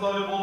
Yardımcılar ve bol